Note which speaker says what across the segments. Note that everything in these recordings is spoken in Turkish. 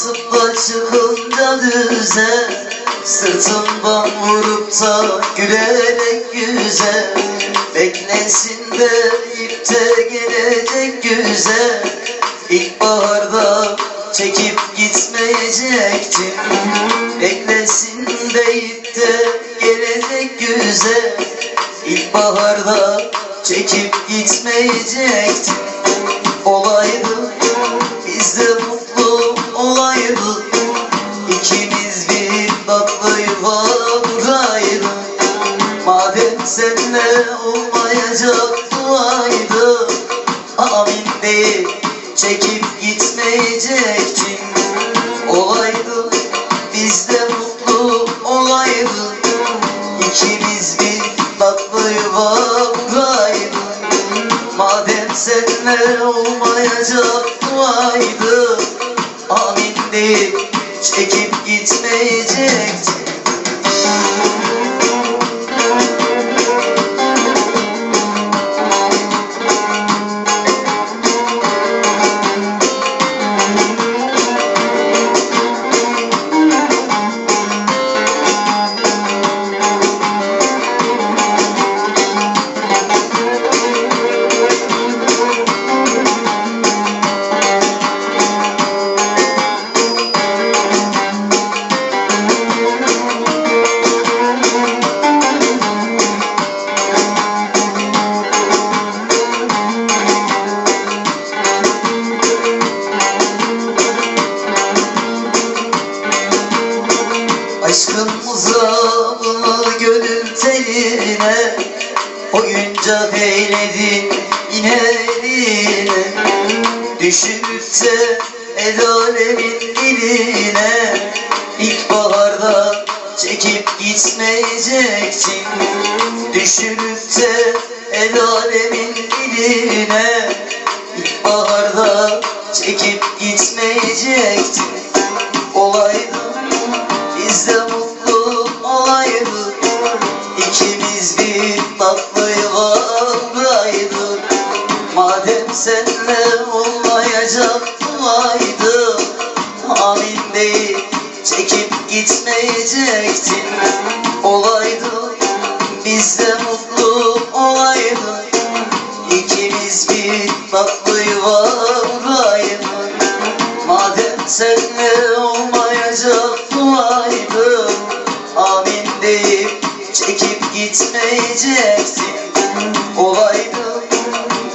Speaker 1: basıp başımda düze Sırtımdan vurup da gülerek yüze. Beklesin de ipte gelecek güzel İlkbaharda çekip gitmeyecektim. Beklesin de ipte gelecek güzel İlkbaharda çekip gitmeyecektim. Olaydı bizde bu yuva kuraydı Madem seninle olmayacak duaydı Amin değil çekip gitmeyecektim Olaydı biz de mutlu olaydı İkimiz bir tatlı yuva kuraydı Madem seninle olmayacak duaydı Amin değil çekip gitmeyecektim Aşkımıza bunu gönül teline Oyuncak eyledin yine eline. Düşünüp de el alemin diline İlkbaharda çekip gitmeyecektin Düşünüp de el alemin diline İlkbaharda çekip gitmeyecektin bir tatlı yuvadaydık Madem seninle olmayacak duaydı Amin değil çekip gitmeyecektin. Olaydı biz de mutlu olaydık İkimiz bir tatlı yuvadaydık Madem seninle olmayacak çekip gitmeyecektin Olaydı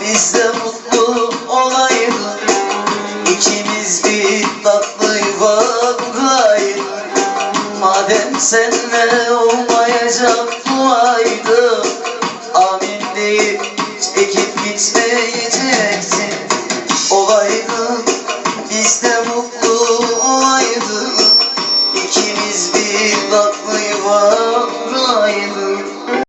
Speaker 1: biz de mutlu olaydı İkimiz bir tatlı yuva kuraydı Madem seninle olmayacak duaydı Amin deyip çekip gitmeyecektin